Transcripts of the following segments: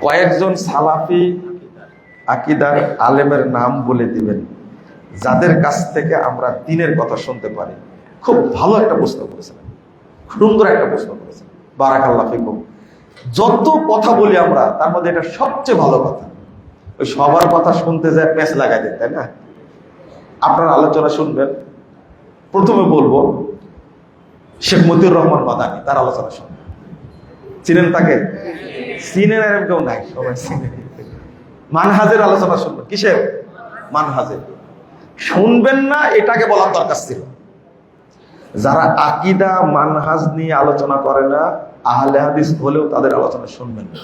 কয়েকজন সালাফি আকিদার আলেমের নাম বলে দিবেন, যাদের কাছ থেকে আমরা দিনের কথা শুনতে পারি। খুব ভালো একটা প্রশ্ন করেছেন। সুন্দর একটা প্রশ্ন করেছেন। বারাকাল্লাহ ফিকুম। যত কথা বলি আমরা, তার মধ্যে এটা সবচেয়ে ভালো কথা। ওই সবার কথা শুনতে যায়, প্যাঁচ লাগাই দেন তাই না? আপনার আলোচনা শুনবেন। প্রথমে বলব, শেখ মতিউর রহমান মাদানি, তার আলোচনা শুনবেন চিনেন তাকে? এরকম কেউ নাই, সবাই চিনেন মানহাজের আলোচনা শুনবেন কিসের? মানহাজের। শুনবেন না, এটাকে বলার দরকার ছিল। যারা আকিদা, মানহাজ নিয়ে আলোচনা করে না, আহলে হাদিস হলেও তাদের আলোচনা শুনবেন না।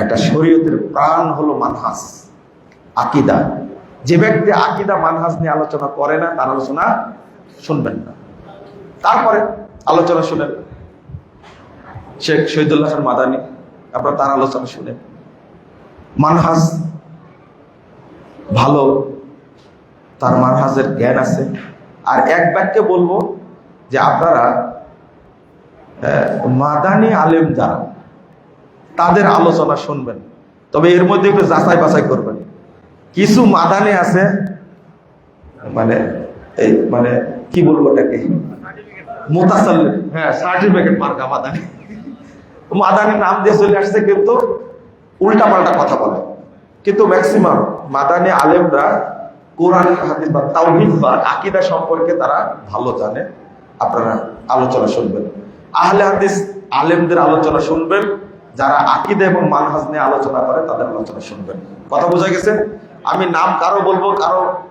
একটা শরীয়তের প্রাণ হলো মানহাজ, আকিদা। যে ব্যক্তি আকিদা, মানহাজ নিয়ে আলোচনা করে না, তার আলোচনা শুনবেন না। তারপরে আলোচনা শুনেন। শেখ শহীদুল্লাহ খান মাদানি। আপনার তার আলোচনা শুনেন মানহাজ ভালো, তার মানহাজের জ্ঞান আছে। আর এক বাক্যে বলব যে আপনারা মাদানি আলেম যারা, তাদের আলোচনা শুনবেন। তবে এর মধ্যে একটু যাচাই বাছাই করবেন। কিছু মাদানি আছে মানে এই মানে কি বলব এটাকে মোতাসাল হ্যাঁ সার্টিফিকেট মার্কা মাদানি। মাদানি নাম দিয়ে চলে আসছে কিন্তু উল্টা পাল্টা কথা বলে। কিন্তু ম্যাক্সিমাম মাদানি আলেমরা কোরআন বা তাওহিদ বা আকিদা সম্পর্কে তারা ভালো জানে। আপনারা আলোচনা শুনবেন। আহলে হাদিস আলেমদের আলোচনা শুনবেন। যারা আকিদা এবং মানহাজ নিয়ে আলোচনা করে, তাদের আলোচনা শুনবেন। কথা বোঝা গেছে? আমি নাম কারও বলব, কারও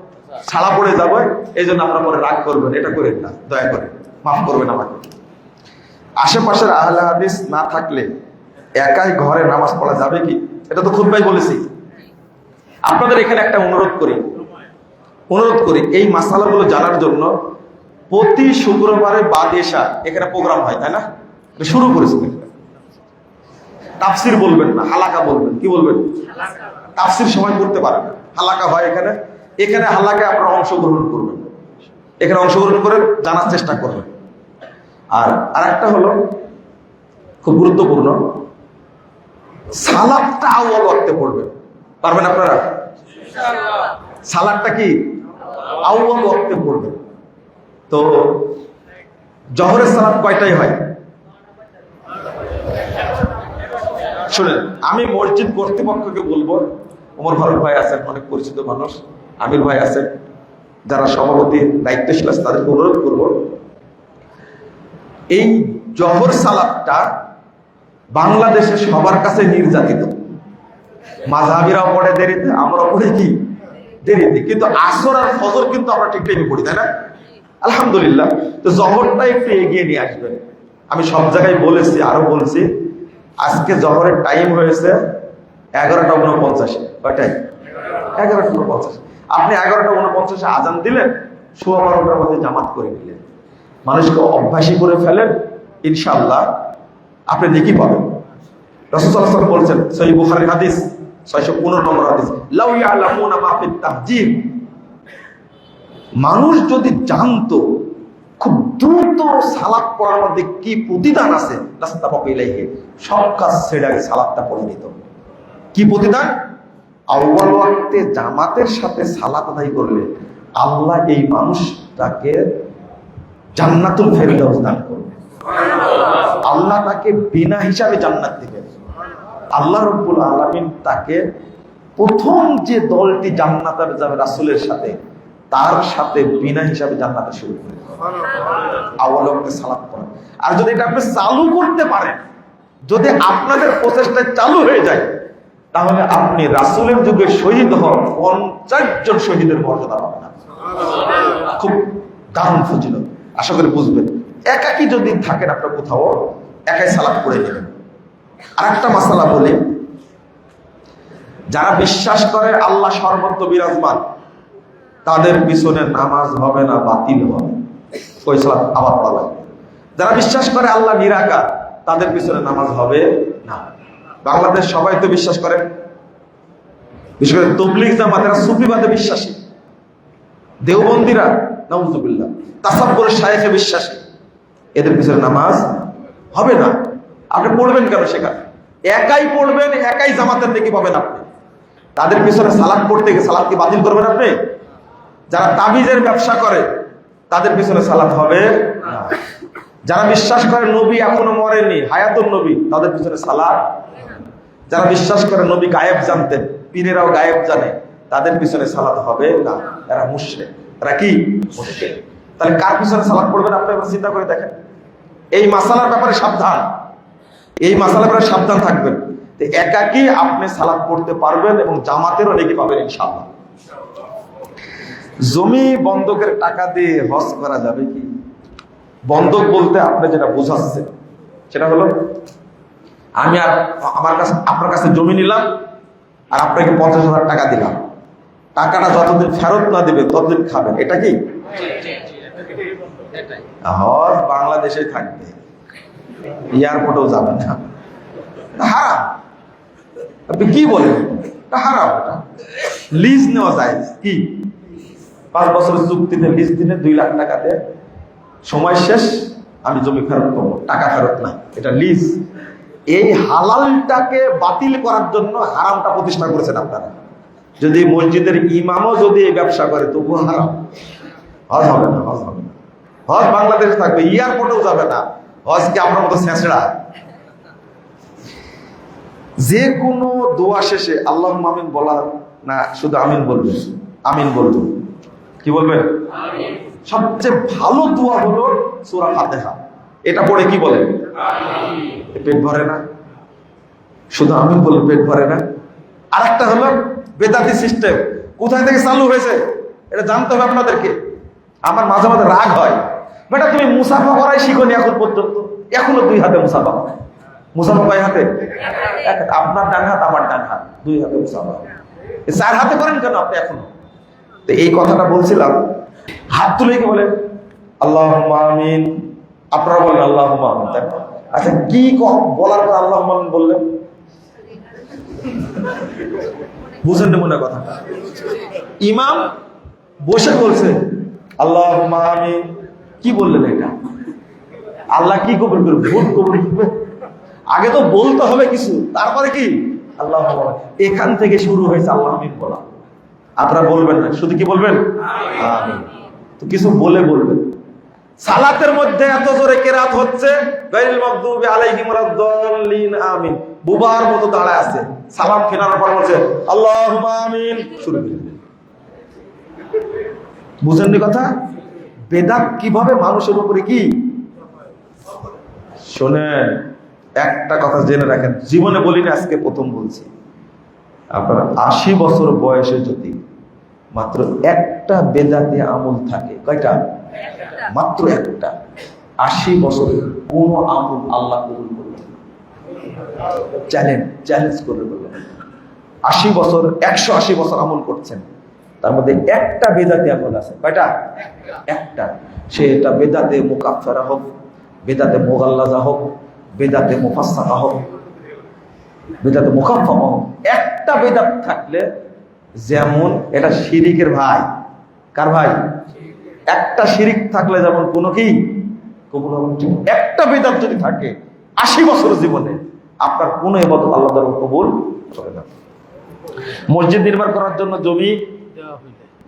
ছাড়া পড়ে যাব, এই জন্য আপনারা পরে রাগ করবেন। এটা করেন না, দয়া করে। মাফ করবেন আমাকে। আশেপাশের আহলে হাদিস না থাকলে একাই ঘরে নামাজ পড়া যাবে কি? এটা তো খুব বলেছি। আপনাদের এখানে একটা অনুরোধ করি। অনুরোধ করি, এই মাসালাগুলো জানার জন্য প্রতি শুক্রবারে বাদ এসা এখানে প্রোগ্রাম হয়, তাই না? শুরু করেছি। তাফসির বলবেন না, হালাকা বলবেন। কি বলবেন? তাফসির সময় করতে পারেন হালাকা হয় এখানে। এখানে হালাকায় আপনারা অংশগ্রহণ করবেন। এখানে অংশগ্রহণ করে জানার চেষ্টা করবেন। আর আরেকটা হলো, খুব গুরুত্বপূর্ণ, সালাদটা আউয়াল ওয়াক্তে পড়বেন পারবেন আপনারা? সালাদটা কি? আউয়াল ওয়াক্তে পড়বেন তো জহরের সালাদ কয়টাই হয়? শুনেন, আমি মসজিদ কর্তৃপক্ষকে বলব ওমর ফারুক ভাই আছেন, অনেক পরিচিত মানুষ, আমির ভাই আছেন, যারা সভাপতি, দায়িত্বশীল আছে, তাদেরকে অনুরোধ করব এই জহর সালাদটা বাংলাদেশে সবার কাছে নির্যাতিত। মাঝাবিরাও পড়ে দেরিতে, আমরা পড়ি কি? দেরিতে। কিন্তু আসর আর ফজর কিন্তু আমরা ঠিক টাইমে পড়ি, তাই না? আলহামদুলিল্লাহ। তো জহরটা একটু এগিয়ে নিয়ে আসবেন। আমি সব জায়গায় বলেছি, আরও বলছি, আজকে জহরের টাইম হয়েছে এগারোটা উনপঞ্চাশে। কয়টাই এগারোটা উনপঞ্চাশ। আপনি এগারোটা উনপঞ্চাশে আজান দিলেন, সোয়া বারোটার মধ্যে জামাত করে নিলেন। মানুষকে অভ্যাসী করে ফেলেন ইনশাল্লাহ আপনি নেকি পাবেন। রসুল বলছেন সহি বুখারী হাদিস, ছয়শো পনেরো নম্বর হাদিস, লাউ ইয়ালামুনা মা ফিত মানুষ যদি জানতো খুব দ্রুত সালাদ পড়ার মধ্যে কি প্রতিদান আছে রাস্তা পাবে সব কাজ ছেড়ে আগে সালাদটা পড়ে নিত। কি প্রতিদান? আউ্বাল জামাতের সাথে সালাত আদায় করলে আল্লাহ এই মানুষটাকে জান্নাতুল ফেরদাউস দান করবে। আল্লাহ তাকে বিনা হিসাবে জান্নাত দিবে। আল্লাহ রব্বুল আলামিন তাকে প্রথম যে দলটি জান্নাতে যাবে রাসূলের সাথে, তার সাথে বিনা হিসাবে জান্নাতে শুরু করে ওয়াক্তে সালাত পড়া। আর যদি এটা আপনি চালু করতে পারেন, যদি আপনাদের প্রচেষ্টায় চালু হয়ে যায়, তাহলে আপনি রাসূলের যুগে শহীদ হন পঞ্চাশ জন শহীদের মর্যাদা পাবেন খুব দারুণ ফজিলত। আশা করি বুঝবেন। একাকি যদি থাকেন আপনার কোথাও, একাই সালাদ করে নেবেন। আর একটা মাসালা বলি, যারা বিশ্বাস করে আল্লাহ সর্বত্র বিরাজমান, তাদের পিছনে নামাজ হবে না, বাতিল হবে। ওই সালাদ আবার পড়া যারা বিশ্বাস করে আল্লাহ নিরাকার, তাদের পিছনে নামাজ হবে না। বাংলাদেশ সবাই তো বিশ্বাস করে। বিশেষ করে তবলিগ জামাতেরা সুফিবাদে বিশ্বাসী। দেওবন্দিরা নাউজুবিল্লাহ। তাসাব্বুর শায়েখে বিশ্বাসী। এদের পিছনে নামাজ হবে না। আপনি পড়বেন কেন সেখানে? একাই পড়বেন, একাই জামাতের নাকি পাবেন আপনি। তাদের পিছনে সালাদ পড়তে গিয়ে সালাদ কি বাতিল করবেন আপনি? যারা তাবিজের ব্যবসা করে, তাদের পিছনে সালাদ হবে যারা বিশ্বাস করে নবী এখনও মরেনি হায়াতুল নবী, তাদের পিছনে সালাদ যারা বিশ্বাস করে নবী গায়েব জানতেন, পীরেরাও গায়েব জানে, তাদের পিছনে সালাত হবে না। এরা মুশরিক। এরা কি? তাহলে কার পিছনে সালাত পড়বেন? আপনি একবার চিন্তা করে দেখেন। এই মাসালার ব্যাপারে সাবধান। এই মাসালার ব্যাপারে সাবধান থাকবেন। একাকি আপনি সালাত পড়তে পারবেন এবং জামাতেরও নেকি পাবেন ইনশাআল্লাহ। জমি বন্ধকের টাকা দিয়ে হজ করা যাবে কি? বন্ধক বলতে আপনি যেটা বোঝাচ্ছেন, সেটা হলো, আমি আর আমার কাছে আপনার কাছে জমি নিলাম, আর আপনাকে পঞ্চাশ হাজার টাকা দিলাম। টাকাটা যতদিন ফেরত না দিবে, ততদিন খাবেন। এটা কি? হজ বাংলাদেশে থাকবে। এয়ারপোর্টেও যাবেন না। হারাম। আপনি কি বলেন? হারাম লিজ নেওয়া যায়। কি? পাঁচ বছরের চুক্তিতে লিজ দিনে দুই লাখ টাকা দেয় সময় শেষ, আমি জমি ফেরত করব। টাকা ফেরত নাই। এটা লিজ। এই হালালটাকে বাতিল করার জন্য হারামটা প্রতিষ্ঠা করেছেন আপনারা। যদি মসজিদের ইমামও যদি এই ব্যবসা করে তবুও হারাম। হজ হবে না হজ হবে না। হজ বাংলাদেশ থাকবে এয়ারপোর্টেও যাবে না। হজ কি আপনার মতো ছেঁচড়া যে কোনো দোয়া শেষে আল্লাহ আমিন বলা না শুধু আমিন বলবেন আমিন বলবেন কি বলবেন? সবচেয়ে ভালো দোয়া হলো সুরা ফাতেহা। এটা পড়ে কি বলে পেট ভরে না। শুধু আমিন বলে পেট ভরে না। আরেকটা হলো বেদাতি সিস্টেম। কোথায় থেকে চালু হয়েছে? এটা জানতে হবে আপনাদেরকে। আমার মাঝে মাঝে রাগ হয়। বেটা, তুমি মুসাফা করাই শিখনি এখন পর্যন্ত। এখনও দুই হাতে মুসাফা মুসাফা কয় হাতে? এক হাতে। আপনার ডান হাত, আমার ডান হাত। দুই হাতে মুসাফা চার হাতে করেন কেন আপনি এখনও? তো এই কথাটা বলছিলাম। হাত তুলে কি বলে? আল্লাহ আমিন। আপনারা বলেন আল্লাহ আমিন, তাই আচ্ছা কি ক- বলার পর আল্লাহ আমিন বললেন? বুঝেন না মনে কথা। ইমাম বসে বলছে আল্লাহ আমিন। কি বললেন এটা? আল্লাহ কি কবুল করবে? ভোট কবুল করবে? আগে তো বলতে হবে কিছু, তারপরে কি? আল্লাহ এখান থেকে শুরু হয়েছে আল্লাহ আমিন বলা। আপনারা বলবেন না, শুধু কি বলবেন? তো কিছু বলে বলবেন। সালাতের মধ্যে এত জোরে কেরাত হচ্ছে আমিন। বুবার মতো দাঁড়ায় আছে। সালাম ফেরানোর পর বলছে আমিন। শুরু। বুঝেননি কথা? বেদাত কীভাবে মানুষের উপরে কি? শোনেন, একটা কথা জেনে রাখেন, জীবনে বলিনি, আজকে প্রথম বলছি। আপনার আশি বছর বয়সে যদি মাত্র একটা বেদাতে আমল থাকে, কয়টা? মাত্র একটা। আশি বছর কোন আমল আল্লাহ কবুল চ্যালেঞ্জ চ্যালেঞ্জ করে বলবেন আশি বছর, একশো আশি বছর আমল করছেন। তার মধ্যে একটা বেদাতে আমল আছে। কয়টা? একটা। সে এটা বেদাতে মুকাফেরা হোক, বেদাতে মোগাল্লাজা হোক, বেদাতে মুফাসসাকা হোক, বেদাতে মুখাফামা হোক, একটা বেদাত থাকলে যেমন এটা শিরিকের ভাই। কার ভাই? একটা শিরিক থাকলে যেমন কোনো কি? কবুল হবে একটা বেদাত যদি থাকে, আশি বছর জীবনে আপনার কোনো এবাদত আল্লাহ দরবার কবুল হবে না। মসজিদ নির্মাণ করার জন্য জমি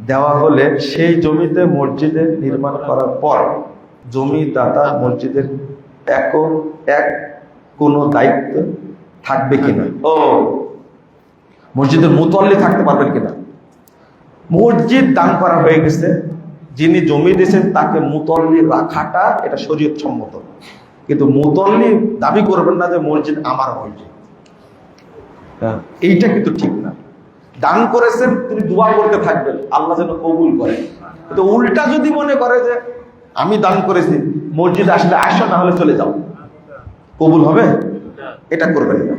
দেওয়া হলে সেই জমিতে মসজিদে নির্মাণ করার পর জমিদাতা মসজিদের এক এক কোনো দায়িত্ব থাকবে কিনা? ও, মসজিদের মুতল্লি থাকতে পারবেন কিনা? মসজিদ দান করা হয়ে গেছে, যিনি জমি দিয়েছেন তাকে মুতল্লি রাখাটা এটা শরীয়ত সম্মত কিন্তু মুতল্লি দাবি করবেন না যে মসজিদ আমার মসজিদ হ্যাঁ, এইটা কিন্তু ঠিক না। দান করেছেন তিনি দোয়া করতে থাকবেন আল্লাহ যেন কবুল করে। তো উল্টা যদি মনে করে যে আমি দান করেছি মসজিদ আসলে আসো না হলে চলে যাও। কবুল হবে? এটা করবেন না।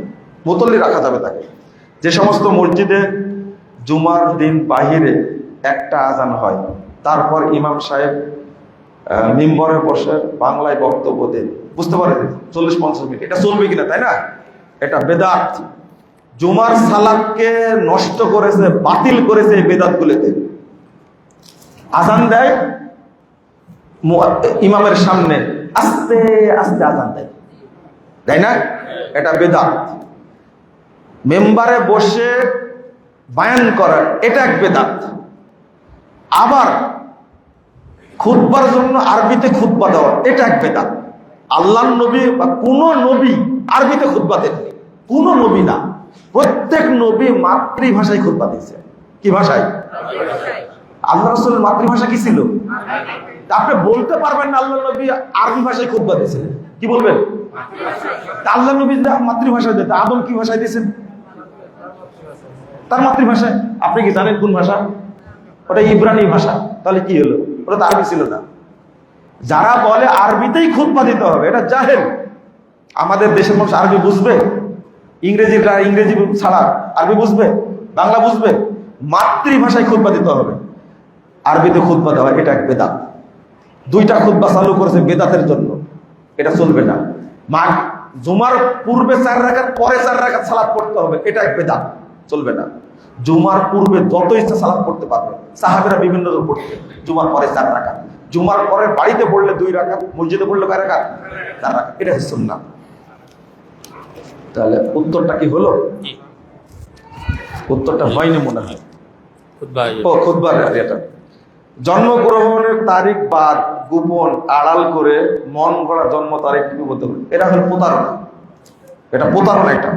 মুতল্লি রাখা যাবে তাকে। যে সমস্ত মসজিদে জুমার দিন বাহিরে একটা আজান হয় তারপর ইমাম সাহেব মিম্বরে বসে বাংলায় বক্তব্য দেন। বুঝতে পারেন? চল্লিশ, পঞ্চাশ মিনিট। এটা চলবে কিনা, তাই না? এটা বেদাত। জুমার সালাদকে নষ্ট করেছে, বাতিল করেছে বেদাতগুলোতে। আজান দেয় ইমামের সামনে আস্তে আস্তে আজান দেয়। তাই না? এটা বেদাত। মেম্বারে বসে বায়ান করা এটা এক বেদাত। আবার খুতবার জন্য আরবিতে খুতবা দেওয়া এটা এক বেদাত। আল্লাহ নবী বা কোন নবী আরবিতে খুতবা দেননি কোন নবী না। প্রত্যেক নবী মাতৃভাষায় খুতবা দিয়েছে। কি ভাষায়? আল্লাহ রসুলের মাতৃভাষা কি ছিল? আপনি বলতে পারবেন না আল্লাহ নবী আরবি ভাষায় খুতবা দিয়েছিলেন কি বলবেন? আল্লাহ নবী মাতৃভাষায় দিতে আদম কি ভাষায় দিয়েছেন? তার মাতৃভাষায়। আপনি কি জানেন কোন ভাষা? ওটা ইব্রানি ভাষা। তাহলে কি হলো? ওটা তো আরবি ছিল না। যারা বলে আরবিতেই খুতবা দিতে হবে, এটা জাহেল। আমাদের দেশের মানুষ আরবি বুঝবে। ইংরেজিটা ইংরেজি ছাড়া আরবি বুঝবে, বাংলা বুঝবে। মাতৃভাষায় খুতবা দিতে হবে। আরবিতে খুতবা দেওয়া এটা এক বেদাত। দুইটা খুতবা চালু করেছে বেদাতের জন্য। এটা চলবে না। মা জুমার পূর্বে চার রাখার পরে চার রাখার সালাদ পড়তে হবে। এটা এক বেদাত। চলবে না। জুমার পূর্বে যত ইচ্ছা সালাদ পড়তে পারবে। সাহাবেরা বিভিন্ন পড়তে জুমার পরে চার রাখা জুমার পরে বাড়িতে পড়লে দুই রাখা মসজিদে পড়লে কয় রাখা চার রাখা এটা হচ্ছে না তাহলে উত্তরটা কি হলো? উত্তরটা হয়নি মনে হয়। ও খুদবার এটা জন্মগ্রহণের তারিখ বাদ গোপন আড়াল করে মন গড়া জন্ম তারিখ কি বলতে এটা হলো প্রতারণা। এটা প্রতারণা এটা।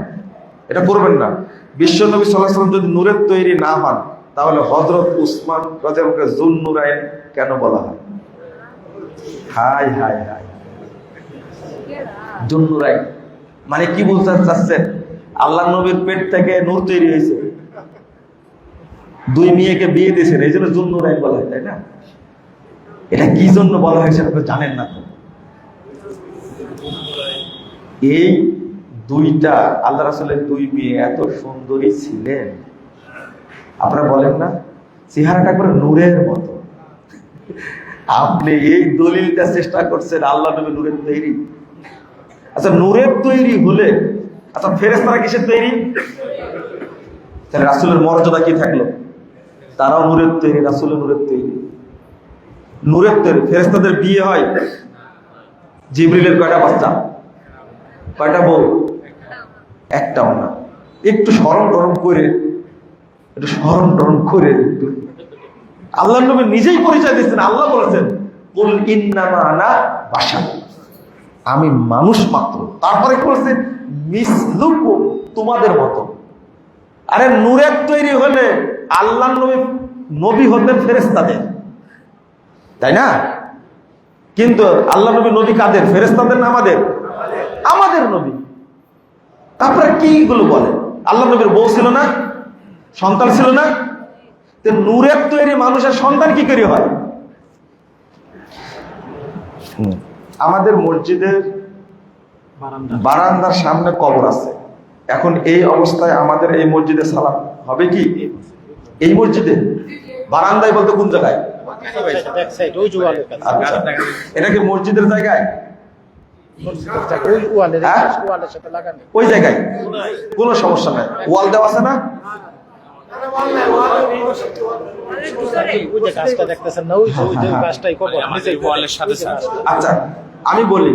এটা করবেন না। বিশ্ব নবী সাল্লাম যদি নূরের তৈরি না হন তাহলে হজরত উসমান রাজাকে জুন নুরাইন কেন বলা হয়? হাই হাই হাই। জুন নুরাইন মানে কি বলতে চাচ্ছেন? আল্লাহ নবীর পেট থেকে নূর তৈরি হয়েছে। দুই মেয়েকে বিয়ে দিয়েছেন, এই জন্য জুন নুরাইন বলা হয় তাই না? এটা কি জন্য বলা হয়েছে আপনি জানেন না তো। এই দুইটা, আল্লাহ রাসুলের দুই মেয়ে এত সুন্দরী ছিলেন। আপনারা বলেন না? চেহারাটা করে নূরের মতো। আপনি এই দলিলটা চেষ্টা করছেন আল্লাহ নবী নূরের তৈরি। আচ্ছা নূরের তৈরি হলে আচ্ছা ফেরেস্তারা কিসের তৈরি? তাহলে রাসুলের মর্যাদা কি থাকল? তারাও নূরের তৈরি রাসুলের নূরের তৈরি। নূরের তৈরি ফেরেস্তাদের বিয়ে হয় জিবরিলের কয়টা বাচ্চা? কয়টা বউ? একটাও না। একটু স্মরণ টরম করে, একটু স্মরণ টরম করে। একটু আল্লাহ নবী নিজেই পরিচয় দিচ্ছেন আল্লাহ বলেছেন, কুল ইন্নামা বাসা আমি মানুষ মাত্র। তারপরে বলছেন মিসলুকুম তোমাদের মতো। আরে নূরের তৈরি হলে আল্লাহ নবী নবী হতেন ফেরেস্তাদের তাই না? কিন্তু আল্লাহ নবী নবী কাদের? ফেরেস্তাদের না আমাদের? আমাদের নবী। তারপরে কি গুলো বলে? আল্লাহ নবীর বউ ছিল না? সন্তান ছিল না? তো নূরের তৈরি মানুষের সন্তান কি করে হয়? আমাদের মসজিদের বারান্দার সামনে কবর আছে। এখন এই অবস্থায় আমাদের এই মসজিদে সালাম হবে কি? এই মসজিদে? বারান্দায় বলতে কোন জায়গায়? আচ্ছা। এটা কি মসজিদের জায়গায়? হ্যাঁ? ওই জায়গায়? কোনো সমস্যা নাই। ওয়াল দেওয়া আছে না? আমি বলি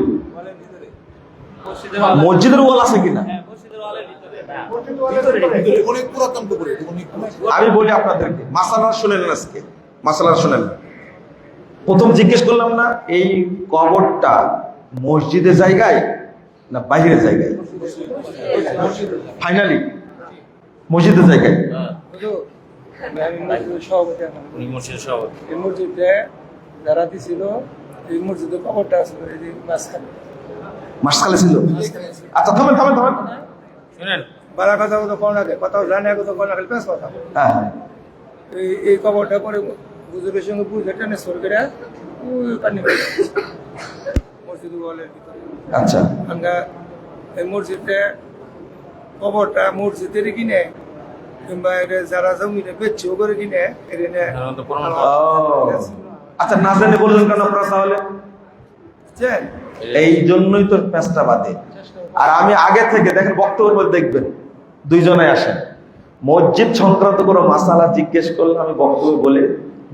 মসজিদের ওয়াল আছে কিনা আমি বলি আপনাদেরকে মাসালা শুনেন আজকে মাসালা শুনেন। প্রথম জিজ্ঞেস করলাম না এই কবরটা মসজিদের জায়গায় না বাইরের জায়গায় ফাইনালি মসজিদের জায়গায়? উনি মসজিদের সভাপতি এই মসজিদে যারা দিছিল এই মসজিদের কবরটা আসলে এই যে মাঝখানে মাসকালে ছিল। আচ্ছা থামেন থামেন থামেন। শুনেন। বালা কথা কথা কোন আগে কথা জানে কথা কোন আগে কথা হ্যাঁ হ্যাঁ এই এই কবরটা পরে বুজুর্গের সঙ্গে বুঝে ট্রান্সফার করে ওই পানি মসজিদ ওয়ালের ভিতরে। আচ্ছা। আমরা এই মসজিদে কবরটা মসজিদের কিনে কিংবা যারা জমিনে বেচছে করে কিনে আচ্ছা না জানে বললেন কেন আপনারা তাহলে। এই জন্যই তোর প্যাঁচটা বাদে। আর আমি আগে থেকে দেখেন বক্তব্যের মধ্যে দেখবেন দুইজনে আসেন। মসজিদ সংক্রান্ত কোনো মাসালা জিজ্ঞেস করলে আমি বক্তব্য বলে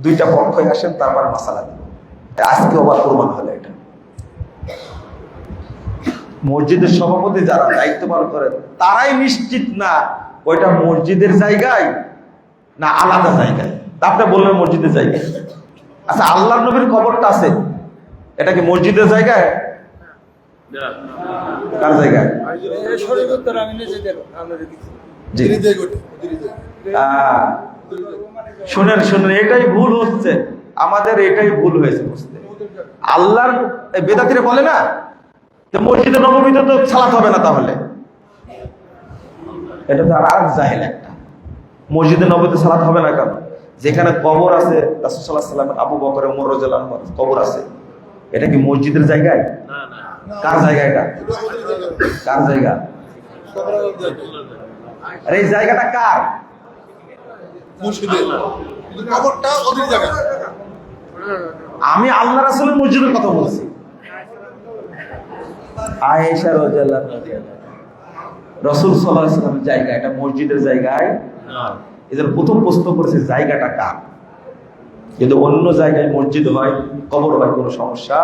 দুইটা পক্ষই আসেন তারপর মাসালা দিব। আজকে আবার প্রমাণ হলো এটা। মসজিদের সভাপতি যারা দায়িত্ব পালন করে তারাই নিশ্চিত না ওইটা মসজিদের জায়গায় না আলাদা জায়গায়? আপনি বললেন মসজিদের জায়গায়। আচ্ছা আল্লাহ নবীর কবরটা আছে। এটা কি মসজিদের জায়গায়? কার জায়গায়? এটাই ভুল হচ্ছে। আমাদের এটাই ভুল হয়েছে বেদাতিরা বলে না মসজিদে নবমীতে তো সালাত হবে না তাহলে? এটা তো আর জাহেল একটা। মসজিদে নবমীতে সালাত হবে না কেন? যেখানে কবর আছে রাসূলুল্লাহ সাল্লামের আবু বকর ওমর রাদিয়াল্লাহু কবর আছে। এটা কি মসজিদের জায়গায়? কার জায়গা এটা। কার জায়গা? আর এই জায়গাটা কার? মুর্শিদের। কিন্তু কবরটা ওদের জায়গা। আমি আল্লাহ রাসূলের মসজিদের কথা বলছি। আয়েশা রাদিয়াল্লাহু আনহা রাসূল সাল্লাল্লাহু আলাইহি জায়গা এটা মসজিদের জায়গায়। এদের প্রথম প্রশ্ন করেছে জায়গাটা কার? কিন্তু অন্য জায়গায় মসজিদ হয় কবর হয় কোনো সমস্যা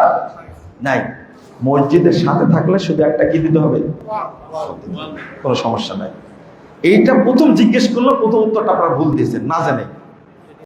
নাই। মসজিদের সাথে থাকলে শুধু একটা কি দিতে হবে? কোনো সমস্যা নাই। এইটা প্রথম জিজ্ঞেস করল প্রথম উত্তরটা আপনারা ভুল দিয়েছেন না জানে।